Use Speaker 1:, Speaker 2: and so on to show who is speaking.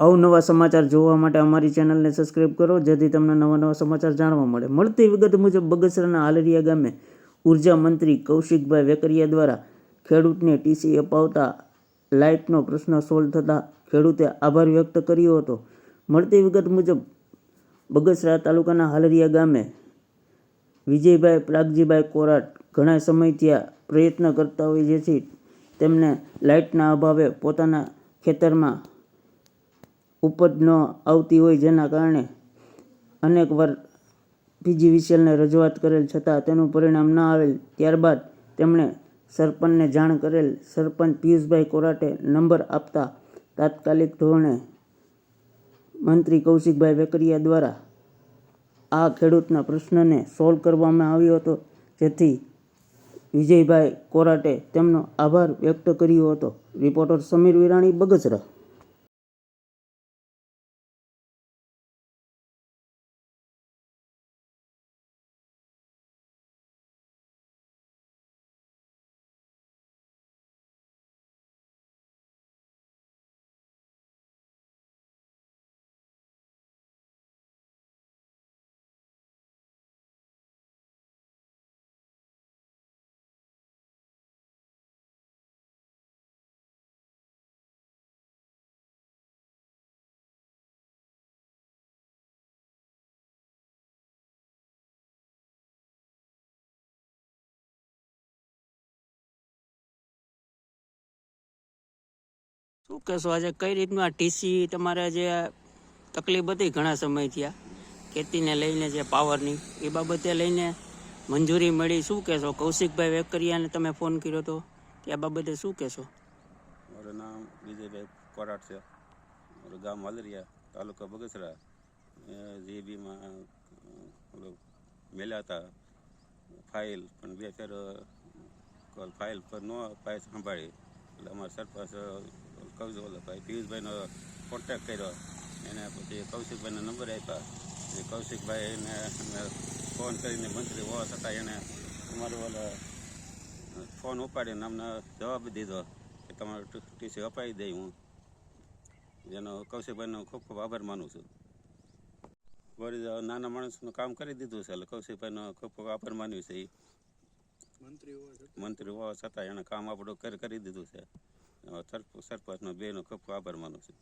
Speaker 1: અવનવા સમાચાર જોવા માટે અમારી ચેનલને સબસ્ક્રાઈબ કરો, જેથી તમને નવા નવા સમાચાર જાણવા મળે. મળતી વિગત મુજબ, બગસરાના હાલરિયા ગામે ઊર્જા મંત્રી કૌશિકભાઈ વેકરિયા દ્વારા ખેડૂતને ટીસી અપાવતા લાઇટનો પ્રશ્ન સોલ્વ થતાં ખેડૂતે આભાર વ્યક્ત કર્યો હતો. મળતી વિગત મુજબ, બગસરા તાલુકાના હાલરિયા ગામે વિજયભાઈ પ્રાગજીભાઈ કોરાટ ઘણા સમયથી આ પ્રયત્ન કરતા હોય, જેથી તેમને લાઇટના અભાવે પોતાના ખેતરમાં ઉપજ ન આવતી હોય જેના કારણે અનેકવાર પીજીવીસીએલને રજૂઆત કરેલ છતાં તેનું પરિણામ ન આવેલ. ત્યારબાદ તેમણે સરપંચને જાણ કરેલ સરપંચ પિયુષભાઈ કોરાટે નંબર આપતા તાત્કાલિક ધોરણે મંત્રી કૌશિકભાઈ વેકરિયા દ્વારા આ ખેડૂતના પ્રશ્નને સોલ્વ કરવામાં આવ્યો હતો. જેથી વિજયભાઈ કોરાટે તેમનો આભાર વ્યક્ત કર્યો હતો. રિપોર્ટર સમીર વિરાણી, બગસરા. શું કહેશો આજે કઈ રીતનું આ ટીસી તમારે જે તકલીફ હતી ઘણા સમય થયા? ખેતીને લઈને જે પાવરની, એ બાબતે લઈને મંજૂરી મળી. શું કહેશો? કૌશિકભાઈ વેકરિયાને તમે ફોન કર્યો હતો તે બાબતે શું કહેશો?
Speaker 2: મારું નામ વિજયભાઈ કોરાટ છે. મારું ગામ વાલરિયા તાલુકા બગસરા. જે બીમાં મેલ્યા હતા. ફાઇલ, પણ બે કોલ ફાઇલ પર ન, ફાઇલ સંભાળી. એટલે અમારા સરપંચ કૌશિક ભાઈ પિયુષભાઈનો કોન્ટેક કર્યો. એને પછી કૌશિકભાઈનો નંબર આપ્યા. એ કૌશિકભાઈને એને ફોન કરીને મંત્રી હોવા છતાં એને અમારું ઓલો ફોન ઉપાડીને અમને જવાબ દીધો કે તમારો ટીસી અપાવી દઈ હું. જેનો કૌશિકભાઈનો ખૂબ ખૂબ આભાર માનું છું. વળી નાના માણસનું કામ કરી દીધું છે એટલે કૌશિકભાઈનો ખૂબ ખૂબ આભાર માન્યું છે એ મંત્રી હોવા છતાં. એણે કામ આપણું કરી દીધું છે. સરપંચનો બેનો ખૂબ આભાર માનું છું.